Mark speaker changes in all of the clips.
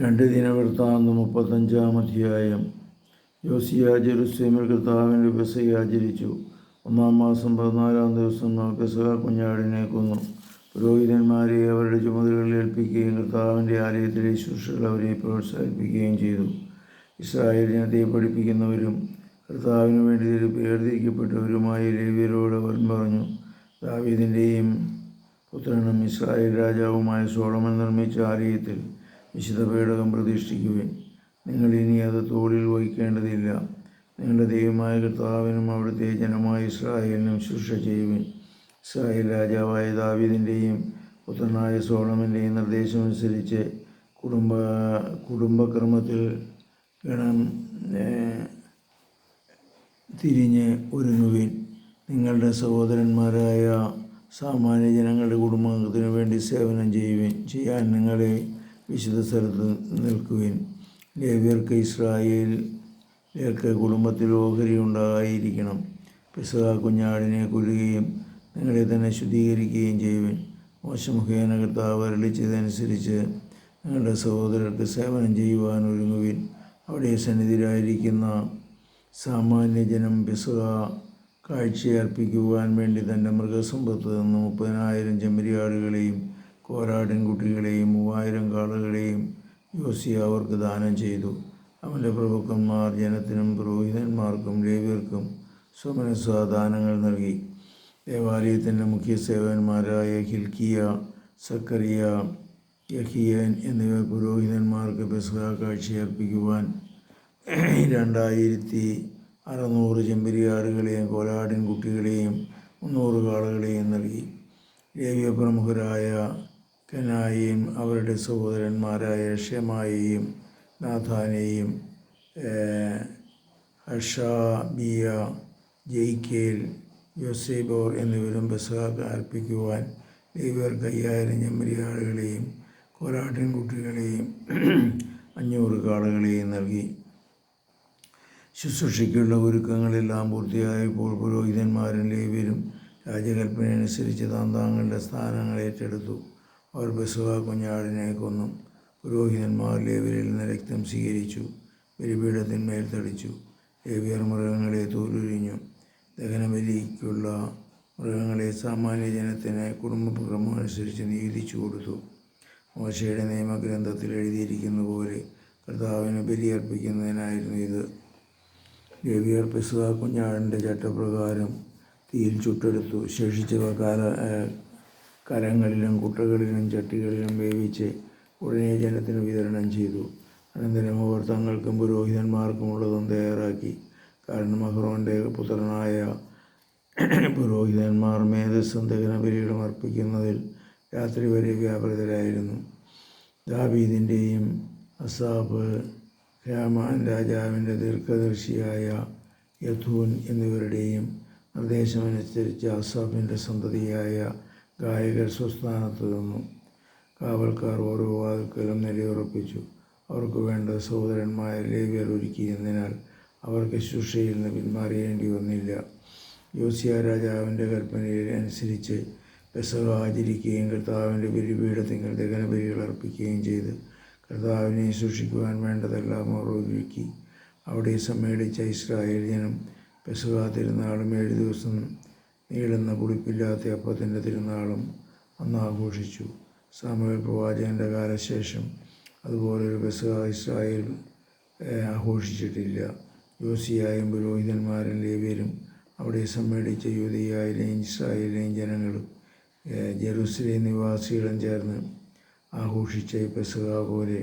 Speaker 1: രണ്ട് ദിനവൃത്താന്തം മുപ്പത്തഞ്ചാം അധ്യായം. യോസിയ ജെറുസലേമിൽ കർത്താവിന്റെ പെസഹ ആചരിച്ചു. ഒന്നാം മാസം പതിനാലാം ദിവസം പെസക കുഞ്ഞാടിനെ കൊന്നു. പുരോഹിതന്മാരെ അവരുടെ ചുമതലകളിൽ ഏൽപ്പിക്കുകയും കർത്താവിന്റെ ആലയത്തിലെ ശുശ്രൂഷകൾ അവരെ പ്രോത്സാഹിപ്പിക്കുകയും ചെയ്തു. ഇസ്രായേലിനെ ജനത്തെ പഠിപ്പിക്കുന്നവരും കർത്താവിന് വേണ്ടി വേർതിരിക്കപ്പെട്ടവരുമായ ലേവ്യരോട് അവൻ പറഞ്ഞു ദാവീദിന്റെയും പുത്രനും ഇസ്രായേൽ രാജാവുമായ സോളമൻ നിർമ്മിച്ച ആലയത്തിൽ വിശുദ്ധ പേടകം പ്രതിഷ്ഠിക്കുവിൻ നിങ്ങൾ ഇനി അത് തോളിൽ വഹിക്കേണ്ടതില്ല. നിങ്ങളുടെ ദൈവമായ കർത്താവിനും അവിടുത്തെ ജനമായ ഇസ്രായേലിനും ശുശ്രൂഷ ചെയ്യുവിൻ. ഇസ്രായേൽ രാജാവായ ദാവീദിന്റെയും പുത്രനായ സോളമന്റെയും നിർദ്ദേശമനുസരിച്ച് കുടുംബ കുടുംബക്രമത്തിൽ ഗണം തിരിഞ്ഞ് ഒരുങ്ങുവിൻ. നിങ്ങളുടെ സഹോദരന്മാരായ സാമാന്യ ജനങ്ങളുടെ കുടുംബത്തിനു വേണ്ടി സേവനം ചെയ്യുവിൻ. ചെയ്യാൻ നിങ്ങളെ വിശുദ്ധ സ്ഥലത്ത് നിൽക്കുവിൻ. ലേവ്യർക്ക് ഇസ്രായേലിലേക്ക് കുടുംബത്തിൽ ഓഹരി ഉണ്ടായിരിക്കണം പിസഹ കുഞ്ഞാടിനെ കൊല്ലുകയും നിങ്ങളെ തന്നെ ശുദ്ധീകരിക്കുകയും ചെയ്യുവിൻ. മോശമുഖേന കർത്താവ് അരളിച്ചതനുസരിച്ച് നിങ്ങളുടെ സഹോദരർക്ക് സേവനം ചെയ്യുവാൻ ഒരുങ്ങുവിൻ. അവിടെ സന്നിധിയിലായിരിക്കുന്ന സാമാന്യ ജനം പിസഹ കാഴ്ചയർപ്പിക്കുവാൻ വേണ്ടി തന്റെ മൃഗസമ്പത്ത് നിന്ന് മുപ്പതിനായിരം ചെമ്മരിയാടുകളെയും കോരാടിൻ കുട്ടികളെയും മൂവായിരം കാളുകളെയും യോസിയ അവർക്ക് ദാനം ചെയ്തു. അവന്റെ പ്രഭുക്കന്മാർ ജനത്തിനും പുരോഹിതന്മാർക്കും ലേവ്യർക്കും സ്വമനസ്വ ദാനങ്ങൾ നൽകി. ദേവാലയത്തിന്റെ മുഖ്യ സേവകന്മാരായ ഹിൽക്കിയ സക്കറിയ യഹിയൻ എന്നിവർ പുരോഹിതന്മാർക്ക് പെസഹ കാഴ്ചയർപ്പിക്കുവാൻ രണ്ടായിരത്തി അറുന്നൂറ് ചെമ്പരിയാടുകളെയും കോലാടിൻ കുട്ടികളെയും മുന്നൂറ് കാളുകളെയും നൽകി. ലേവ്യ പ്രമുഖരായ കനായിയും അവരുടെ സഹോദരന്മാരായ ഷമായിയും നാഥാനെയും ഹഷാബിയ ജെയ്ക്കേൽ യോസേബോർ എന്നിവരും ബസാഖ് അർപ്പിക്കുവാൻ ലേവ്യർക്ക് അയ്യായിരം കോലാട്ടിൻ കുട്ടികളെയും അഞ്ഞൂറ് കാളുകളെയും നൽകി. ശുശ്രൂഷയ്ക്കുള്ള ഒരുക്കങ്ങളെല്ലാം പൂർത്തിയായപ്പോൾ പുരോഹിതന്മാരും ലേവ്യരും രാജകൽപ്പന അനുസരിച്ച് താന്താങ്ങളുടെ സ്ഥാനങ്ങൾ ഏറ്റെടുത്തു. അവർ ബസുവ കുഞ്ഞാടിനെ കൊന്നു. പുരോഹിതന്മാർ ലേവ്യരിൽ നിന്ന് രക്തം സ്വീകരിച്ചു. ബലിപീഠത്തിന്മേൽ തടിച്ചു. ലേവ്യർ മൃഗങ്ങളെ തോലുരിഞ്ഞു. ദഹനബലിക്കുള്ള മൃഗങ്ങളെ സാമാന്യ ജനത്തിന് കുടുംബക്രമം അനുസരിച്ച് നിയോഗിച്ചു കൊടുത്തു. മോശയുടെ നിയമഗ്രന്ഥത്തിൽ എഴുതിയിരിക്കുന്ന പോലെ കർത്താവിന് ബലിയർപ്പിക്കുന്നതിനായിരുന്നു ഇത്. ലേവിയർ പെസുവ കുഞ്ഞാടിന്റെ ചട്ടപ്രകാരം തീയിൽ ചുട്ടെടുത്തു. ശേഷിച്ചവ കാല കരങ്ങളിലും കുട്ടകളിലും ചട്ടികളിലും വേവിച്ച് ഉടനെ ജനത്തിന് വിതരണം ചെയ്തു. അനന്തരം അവർ തങ്ങൾക്കും പുരോഹിതന്മാർക്കുമുള്ളതും തയ്യാറാക്കി. കാരണം അഹ്റോന്റെ പുത്രനായ പുരോഹിതന്മാർ മേധസ്സും ദഹനബലികളും അർപ്പിക്കുന്നതിൽ രാത്രി വരെ വ്യാപൃതരായിരുന്നു. ദാബീദിന്റെയും അസാബ് രാമാൻ രാജാവിന്റെ ദീർഘദർശിയായ യഥൂൻ എന്നിവരുടെയും നിർദ്ദേശമനുസരിച്ച് അസാബിന്റെ സന്തതിയായ ഗായകർ സ്വസ്ഥാനത്ത് നിന്നു കാവൽക്കാർ ഓരോ വാതിൽക്കലും നിലയുറപ്പിച്ചു. അവർക്ക് വേണ്ട സഹോദരന്മാരെ ലേവ്യർ ഒരുക്കിയതിനാൽ അവർക്ക് ശുശ്രൂഷയിൽ നിന്ന് പിന്മാറിയേണ്ടി വന്നില്ല. യോസിയ രാജാവിന്റെ കൽപ്പനയിൽ അനുസരിച്ച് പെസഹ ആചരിക്കുകയും കർത്താവിന്റെ ബലിപീഠത്തിങ്കൽ ദഹനബലികൾ അർപ്പിക്കുകയും ചെയ്ത് കർത്താവിനെ സൂക്ഷിക്കുവാൻ വേണ്ടതെല്ലാം അവർ ഒരുക്കി. അവിടെ സമ്മേളിച്ച ഇസ്രായേൽ ജനം പെസഹ ഏഴ് ദിവസം നീളുന്ന പുളിപ്പില്ലാത്ത അപ്പത്തിന്റെ തിരുനാളും അന്ന് ആഘോഷിച്ചു. സാമുവേൽ പ്രവാചകന്റെ കാലശേഷം അതുപോലൊരു പെസഹ ഇസ്രായേൽ ആഘോഷിച്ചിട്ടില്ല. യോസിയായും പുരോഹിതന്മാരും ലേവ്യരും അവിടെ സമ്മേളിച്ച യുവതിയായാലും ഇസ്രായേലിലെയും ജനങ്ങളും ജെറുസലേം നിവാസികളും ചേർന്ന് ആഘോഷിച്ച ഈ പെസഹ പോലെ.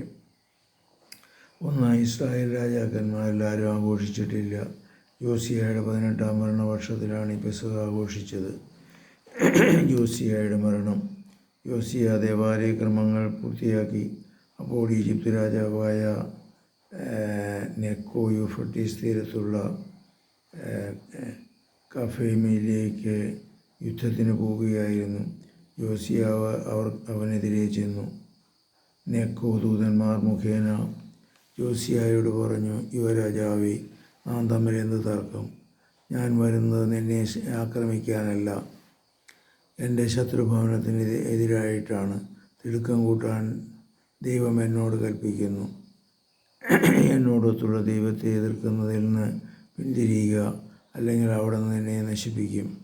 Speaker 1: ഒന്നാം ഇസ്രായേൽ രാജാക്കന്മാരെല്ലാവരും ആഘോഷിച്ചിട്ടില്ല. യോസിയയുടെ പതിനെട്ടാം മരണവർഷത്തിലാണ് ഈ പെസഹ ആഘോഷിച്ചത്. ജോസിയായുടെ മരണം. യോസിയ ദേവാലയ ക്രമങ്ങൾ പൂർത്തിയാക്കി. അപ്പോൾ ഈജിപ്ത് രാജാവായ നെക്കോ യൂഫട്ടീസ് തീരത്തുള്ള കഫേമയിലേക്ക് യുദ്ധത്തിന് പോവുകയായിരുന്നു. യോസിയ അവ- അവർ അവനെതിരെ ചെന്നു. നെക്കോ ദൂതന്മാർ മുഖേന ജോസിയായോട് പറഞ്ഞു യുവരാജാവേ നാം തമ്മിൽ എന്ത് തർക്കം? ഞാൻ വരുന്നത് നിന്നെ ആക്രമിക്കാനല്ല. എന്റെ ശത്രുഭവനത്തിന് എതിരായിട്ടാണ്. തിടുക്കം കൂട്ടാൻ ദൈവം എന്നോട് കൽപ്പിക്കുന്നു. എന്നോടൊത്തുള്ള ദൈവത്തെ എതിർക്കുന്നതിൽ നിന്ന് പിന്തിരിയുക അല്ലെങ്കിൽ അവിടെ നിന്ന് എന്നെ നശിപ്പിക്കും.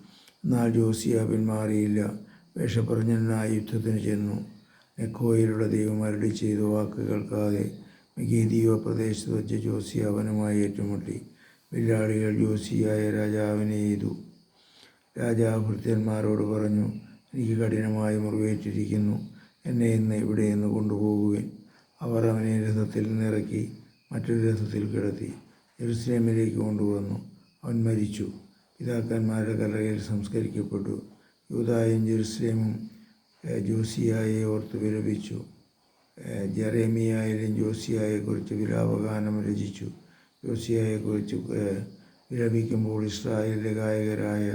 Speaker 1: എന്നാൽ ജോസിയ പിന്മാറിയില്ല. വേഷപ്രജ്ഞനായി യുദ്ധത്തിന് ചെന്നു. നെക്കോയിലുള്ള ദൈവം അരളി ചെയ്ത വാക്ക് കേൾക്കാതെ മെഗീദീവ പ്രദേശത്ത് വെച്ച് ജോസിയ അവനുമായി ഏറ്റുമുട്ടി. വില്ലാളികൾ ജോസിയായ രാജാവിനെ ചെയ്തു രാജാവ് ഭൃത്യന്മാരോട് പറഞ്ഞു എനിക്ക് കഠിനമായി മുറിവേറ്റിരിക്കുന്നു. എന്നെ ഇന്ന് ഇവിടെ നിന്ന് കൊണ്ടുപോകുവിൻ. അവർ അവനെ രഥത്തിൽ നിന്നിറക്കി മറ്റൊരു രഥത്തിൽ കിടത്തി ജെറുസലേമിലേക്ക് കൊണ്ടുവന്നു. അവൻ മരിച്ചു. പിതാക്കന്മാരുടെ കലകയിൽ സംസ്കരിക്കപ്പെട്ടു. യൂതായും ജെറുസലേമും ജോസിയായെ ഓർത്ത് വിലപിച്ചു. ജെറേമിയായാലും ജോസിയായെക്കുറിച്ച് വിലാപഗാനം രചിച്ചു. ജോസിയായെക്കുറിച്ച് കുറിച്ച് വിലപിക്കുമ്പോൾ ഇസ്രായേലിലെ ഗായകരായ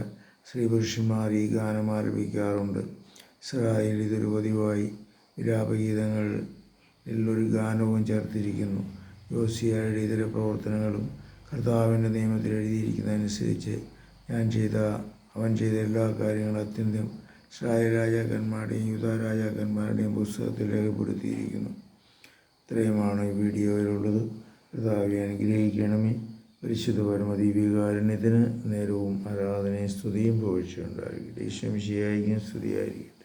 Speaker 1: സ്ത്രീപുരുഷന്മാർ ഈ ഗാനം ആലപിക്കാറുണ്ട് ഇസ്രായേൽ ഇതൊരു പതിവായി. വിലാപഗീതങ്ങളിൽ ഒരു ഗാനവും ചേർത്തിരിക്കുന്നു. യോസിയായുടെ ഇതര പ്രവർത്തനങ്ങളും കർത്താവിന്റെ നിയമത്തിൽ എഴുതിയിരിക്കുന്നതനുസരിച്ച് ഞാൻ ചെയ്ത അവൻ ചെയ്ത എല്ലാ കാര്യങ്ങളും അത്യന്തം ഇസ്രായേൽ രാജാക്കന്മാരുടെയും യുദ്ധ രാജാക്കന്മാരുടെയും പുസ്തകത്തിൽ രേഖപ്പെടുത്തിയിരിക്കുന്നു. ഇത്രയുമാണ് ഈ വീഡിയോയിലുള്ളത്. കർത്താവെ അനുഗ്രഹിക്കണമേ. പരിശുദ്ധ പരമദീപികാരുണ്യത്തിന് നേരവും ആരാധനയും സ്തുതിയും പോഴ്ചയുണ്ടായിരിക്കും ദേശം വിഷയായിരിക്കും സ്തുതിയായിരിക്കും